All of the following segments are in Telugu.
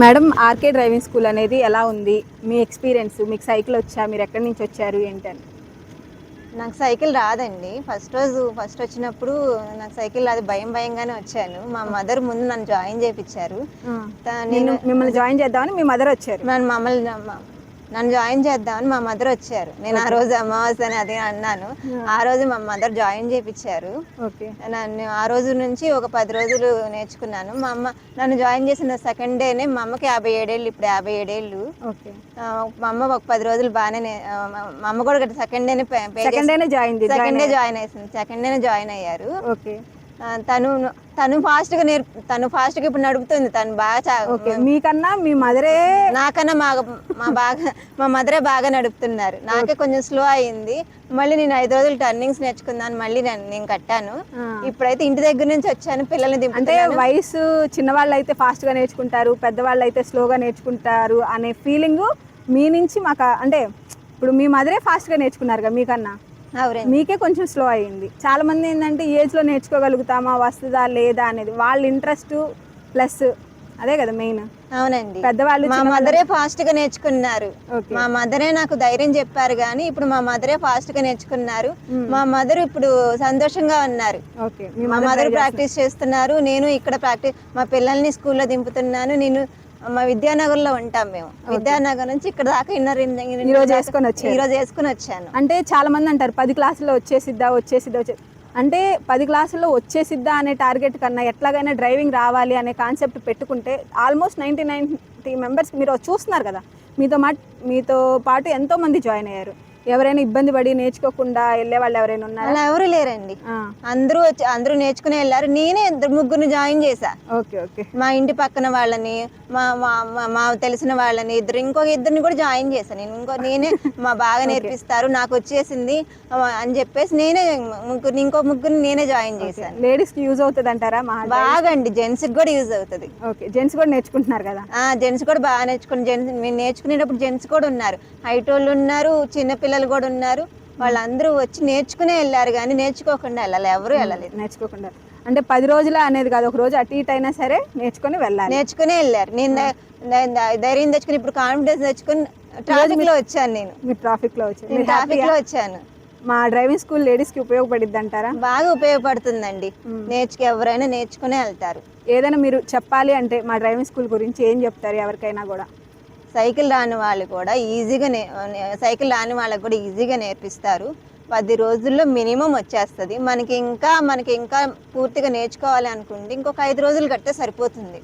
మేడం ఆర్కే డ్రైవింగ్ స్కూల్ అనేది ఎలా ఉంది? మీ ఎక్స్పీరియన్స్ మీకు సైకిల్ వచ్చా? మీరు ఎక్కడి నుంచి వచ్చారు? ఏంటని? నాకు సైకిల్ రాదండి. ఫస్ట్ రోజు ఫస్ట్ వచ్చినప్పుడు నాకు సైకిల్ రాదు. భయం భయంగానే వచ్చాను. మా మదర్ ముందు నన్ను జాయిన్ చేయించారు నేను మిమ్మల్ని జాయిన్ చేద్దామని మీ మదర్ వచ్చారు. మమ్మల్ని నన్ను జాయిన్ చేద్దామని మా మదర్ వచ్చారు. నేను ఆ రోజు అమావాస్య అని అదే అన్నాను. ఆ రోజు మా మదర్ జాయిన్ చేయించారు నన్ను ఆ రోజు నుంచి ఒక పది రోజులు నేర్చుకున్నాను. మా అమ్మ నన్ను జాయిన్ చేసిన సెకండ్ డేనే మా అమ్మకి యాభై ఏడేళ్ళు ఇప్పుడు యాభై ఏడేళ్ళు. మా అమ్మ ఒక పది రోజులు బాగానే మా అమ్మ కూడా సెకండ్ డేనే సెకండ్ డేనే జాయిన్ సెకండ్ డే జాయిన్ అయ్యింది సెకండ్ డేనే జాయిన్ అయ్యారు. ఓకే తను తను ఫాస్ట్గా నేర్పు తను ఫాస్ట్గా ఇప్పుడు నడుపుతుంది. తను బాగా ఓకే మీకన్నా మీ మదరే నాకన్నా మా మా బాగా మా మదరే బాగా నడుపుతున్నారు. నాకే కొంచెం స్లో అయింది. మళ్ళీ నేను ఐదు రోజులు టర్నింగ్స్ నేర్చుకున్నాను మళ్ళీ నేను నేను కట్టాను. ఇప్పుడైతే ఇంటి దగ్గర నుంచి వచ్చాను పిల్లల్ని అంటే వయసు చిన్నవాళ్ళు అయితే ఫాస్ట్గా నేర్చుకుంటారు పెద్దవాళ్ళు అయితే స్లోగా నేర్చుకుంటారు అనే ఫీలింగ్ మీ నుంచి మాకు అంటే ఇప్పుడు మీ మదరే ఫాస్ట్గా నేర్చుకున్నారు కదా మీకన్నా? మీకే కొంచెం స్లో అయ్యింది. చాలా మంది ఏంటంటే ఏజ్లో నేర్చుకోగలుగుతామా వస్తుందా లేదా అనేది వాళ్ళ ఇంట్రెస్ట్ ప్లస్ అదే కదా మెయిన్. అవునండి. పెద్దవాళ్ళు మా మదరే ఫాస్ట్గా నేర్చుకున్నారు మా మదరే నాకు ధైర్యం చెప్పారు కానీ ఇప్పుడు మా మదరే ఫాస్ట్గా నేర్చుకున్నారు. మా మదర్ ఇప్పుడు సంతోషంగా ఉన్నారు. మీ మదర్ ప్రాక్టీస్ చేస్తున్నారు. నేను ఇక్కడ ప్రాక్టీస్ మా పిల్లల్ని స్కూల్లో దింపుతున్నాను. నేను మా విద్యానగర్లో ఉంటాం మేము. విద్యానగర్ నుంచి ఇక్కడ దాకా ఇన్నర్ ఈ రోజు వేసుకొని వచ్చారు. ఈ రోజు వేసుకుని వచ్చాను. అంటే చాలా మంది అంటారు పది క్లాసుల్లో వచ్చేసిద్దా వచ్చేసిద్దా వచ్చే అంటే పది క్లాసుల్లో వచ్చేసిద్దా అనే టార్గెట్ కన్నా ఎట్లాగైనా డ్రైవింగ్ రావాలి అనే కాన్సెప్ట్ పెట్టుకుంటే ఆల్మోస్ట్ నైంటీ నైన్టీ మెంబర్స్ మీరు చూస్తున్నారు కదా మీతో మా మీతో పాటు ఎంతో మంది జాయిన్ అయ్యారు. ఎవరైనా ఇబ్బంది పడి నేర్చుకోకుండా వెళ్ళే వాళ్ళు ఎవరైనా ఉన్నారా? అలా ఎవరు లేరండి. అందరూ వచ్చి అందరూ నేర్చుకుని వెళ్ళారు. నేనే ఇద్దరు ముగ్గురిని జాయిన్ చేశా. Okay okay. మా ఇంటి పక్కన వాళ్ళని మా మా తెలిసిన వాళ్ళని ఇద్దరు ఇంకొక ఇద్దరిని కూడా జాయిన్ చేశాను నేను. ఇంకో నేనే మా బాగా నేర్పిస్తారు నాకు వచ్చేసింది అని చెప్పేసి నేనే ముగ్గురిని ఇంకో ముగ్గురిని నేనే జాయిన్ చేశాను. లేడీస్కి యూజ్ అవుతుంది అంటారా మా బాగా అండి జెంట్స్ కూడా యూజ్ అవుతుంది. ఓకే. జెంట్స్ కూడా నేర్చుకుంటున్నారు కదా? ఆ జెంట్స్ కూడా బాగా నేర్చుకుని జెంట్స్ మేము నేర్చుకునేటప్పుడు జెంట్స్ కూడా ఉన్నారు. హైట్ వాళ్ళు ఉన్నారు చిన్న పిల్లలు కూడా ఉన్నారు. వాళ్ళందరూ వచ్చి నేర్చుకునే వెళ్ళారు కానీ నేర్చుకోకుండా వెళ్ళాలి. ఎవరు వెళ్ళలేదు. నేర్చుకోకుండా. అంటే పది రోజుల అనేది కాదు ఒక రోజు అటు ఇటు అయినా సరే నేర్చుకొని వెళ్ళాలి. నేర్చుకునే వెళ్ళారు. నేను ధైర్యం తెచ్చుకుని ఇప్పుడు కాన్ఫిడెన్స్ తెచ్చుకుని ట్రాఫిక్లో వచ్చాను నేను. మీరు ట్రాఫిక్లో మీరు ట్రాఫిక్లో వచ్చాను. మా డ్రైవింగ్ స్కూల్ లేడీస్కి ఉపయోగపడిద్ది అంటారా? బాగా ఉపయోగపడుతుందండి. నేర్చుకు ఎవరైనా నేర్చుకునే వెళ్తారు. ఏదైనా మీరు చెప్పాలి అంటే మా డ్రైవింగ్ స్కూల్ గురించి ఏం చెప్తారు ఎవరికైనా కూడా? సైకిల్ రాని వాళ్ళు కూడా ఈజీగా నే సైకిల్ రాని వాళ్ళకి కూడా ఈజీగా నేర్పిస్తారు. పది రోజుల్లో మినిమం వచ్చేస్తుంది. మనకి ఇంకా మనకి ఇంకా పూర్తిగా నేర్చుకోవాలి అనుకుంటే ఇంకొక ఐదు రోజులు కట్టే సరిపోతుంది.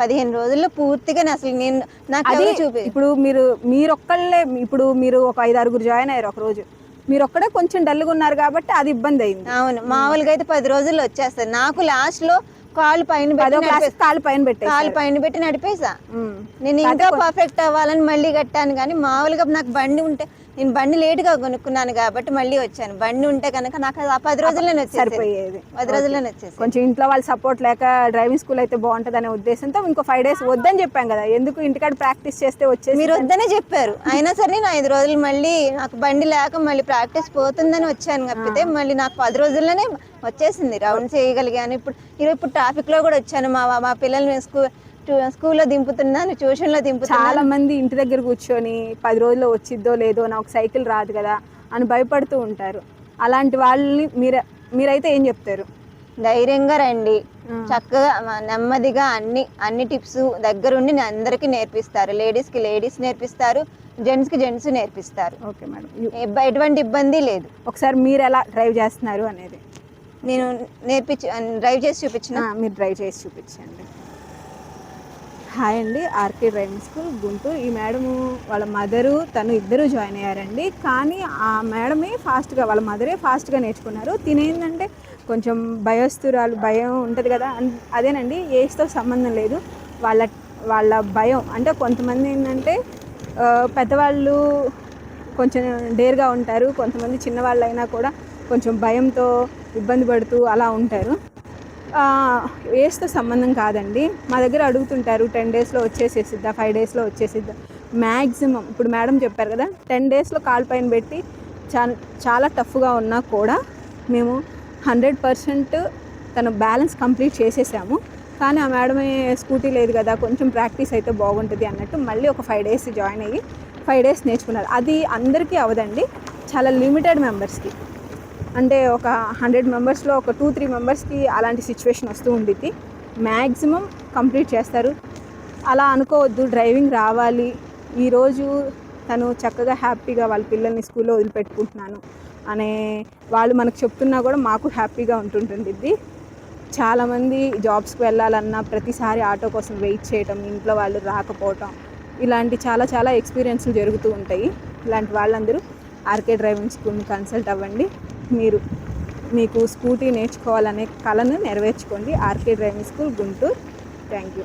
పదిహేను రోజుల్లో పూర్తిగా అసలు నేను నాకు అది చూపి ఇప్పుడు మీరు మీరొక్కళ్ళే ఇప్పుడు మీరు ఒక ఐదు ఆరుగురు జాయిన్ అయ్యారు ఒక రోజు. మీరు ఒక్కడే కొంచెం డల్గా ఉన్నారు కాబట్టి అది ఇబ్బంది అయింది. అవును. మామూలుగా అయితే పది రోజుల్లో వచ్చేస్తుంది. నాకు లాస్ట్లో కాలు పైన పెట్టి కాలు పైన పెట్టేసి కాలు పైన పెట్టి నడిపేసా. నేను ఇంకా పర్ఫెక్ట్ అవ్వాలని మళ్ళీ కట్టాను కానీ మామూలుగా నాకు బండి ఉంటే నేను బండి లేటుగా కొనుక్కున్నాను కాబట్టి మళ్ళీ వచ్చాను. బండి ఉంటే కనుక నాకు ఆ పది రోజుల్లోనే వచ్చేది సరిపోయేది. పది రోజుల్లోనే వచ్చేసి కొంచెం ఇంట్లో వాళ్ళ సపోర్ట్ లేక డ్రైవింగ్ స్కూల్ అయితే బాగుంటుంది అనే ఉద్దేశంతో ఇంకో ఫైవ్ డేస్ వద్దని చెప్పాం కదా. ఎందుకు ఇంటికాడ ప్రాక్టీస్ చేస్తే వచ్చేసి మీరు వద్దనే చెప్పారు. అయినా సరే నేను ఐదు రోజులు మళ్ళీ నాకు బండి లేక మళ్ళీ ప్రాక్టీస్ పోతుందని వచ్చాను. తప్పితే మళ్ళీ నాకు పది రోజుల్లోనే వచ్చేసింది. రౌండ్స్ చేయగలిగాను ఇప్పుడు ఈరోజు ఇప్పుడు ట్రాఫిక్లో కూడా వచ్చాను. మా మా పిల్లల్ని స్కూల్ స్కూల్లో దింపుతున్నాను ట్యూషన్లో దింపుతున్నాను. చాలా మంది ఇంటి దగ్గర కూర్చొని పది రోజుల్లో వచ్చిద్దో లేదో నాకు సైకిల్ రాదు కదా అని భయపడుతూ ఉంటారు. అలాంటి వాళ్ళని మీరు మీరైతే ఏం చెప్తారు? ధైర్యంగా రండి. చక్కగా నెమ్మదిగా అన్ని అన్ని టిప్స్ దగ్గరుండి అందరికీ నేర్పిస్తారు. లేడీస్కి లేడీస్ నేర్పిస్తారు. జెంట్స్కి జెంట్స్ నేర్పిస్తారు. Okay madam. ఎటువంటి ఇబ్బంది లేదు. ఒకసారి మీరు ఎలా డ్రైవ్ చేస్తున్నారు అనేది. నేను నేర్పించి డ్రైవ్ చేసి చూపించిన? మీరు డ్రైవ్ చేసి చూపించండి. హాయ్ అండి ఆర్కే డ్రైవింగ్ స్కూల్ గుంటూరు. ఈ మేడము వాళ్ళ మదరు తను ఇద్దరు జాయిన్ అయ్యారండి. కానీ ఆ మేడమే ఫాస్ట్గా వాళ్ళ మదరే ఫాస్ట్గా నేర్చుకున్నారు. తినేందంటే కొంచెం భయస్తురాలు భయం ఉంటుంది కదా. అన్- అదేనండి ఏజ్తో సంబంధం లేదు. వాళ్ళ వాళ్ళ భయం. అంటే కొంతమంది ఏంటంటే పెద్దవాళ్ళు కొంచెం డేర్గా ఉంటారు. కొంతమంది చిన్నవాళ్ళు అయినా కూడా కొంచెం భయంతో ఇబ్బంది పడుతూ అలా ఉంటారు. ఏజ్తో సంబంధం కాదండి. మా దగ్గర అడుగుతుంటారు టెన్ డేస్లో వచ్చేసేసిద్దా? ఫైవ్ డేస్లో వచ్చేసిద్దా? మ్యాక్సిమం ఇప్పుడు మేడం చెప్పారు కదా టెన్ డేస్లో కాల్ పైన పెట్టి చా చాలా టఫ్గా ఉన్నా కూడా మేము హండ్రెడ్ పర్సెంట్ తన బ్యాలెన్స్ కంప్లీట్ చేసేసాము. కానీ ఆ మేడమే స్కూటీ లేదు కదా కొంచెం ప్రాక్టీస్ అయితే బాగుంటుంది అన్నట్టు మళ్ళీ ఒక ఫైవ్ డేస్ జాయిన్ అయ్యి ఫైవ్ డేస్ నేర్చుకున్నారు. అది అందరికీ అవదండి చాలా లిమిటెడ్ మెంబర్స్కి. అంటే ఒక హండ్రెడ్ మెంబర్స్లో ఒక టూ త్రీ మెంబర్స్కి అలాంటి సిచ్యువేషన్ వస్తూ ఉండిద్ది. మ్యాక్సిమం కంప్లీట్ చేస్తారు. అలా అనుకోవద్దు డ్రైవింగ్ రావాలి. ఈరోజు తను చక్కగా హ్యాపీగా వాళ్ళ పిల్లల్ని స్కూల్లో వదిలిపెట్టుకుంటున్నాను అనే వాళ్ళు మనకు చెప్తున్నా కూడా మాకు హ్యాపీగా ఉంటుంటుంది ఇది చాలామంది జాబ్స్కి వెళ్ళాలన్నా ప్రతిసారి ఆటో కోసం వెయిట్ చేయటం ఇంట్లో వాళ్ళు రాకపోవటం ఇలాంటి చాలా చాలా ఎక్స్పీరియన్స్లు జరుగుతూ ఉంటాయి. ఇలాంటి వాళ్ళందరూ ఆర్కే డ్రైవింగ్ స్కూల్ని కన్సల్ట్ అవ్వండి. మీరు మీకు స్కూటీ నేర్చుకోవాలనే కళను నెరవేర్చుకోండి. RK driving school Guntur. Thank you.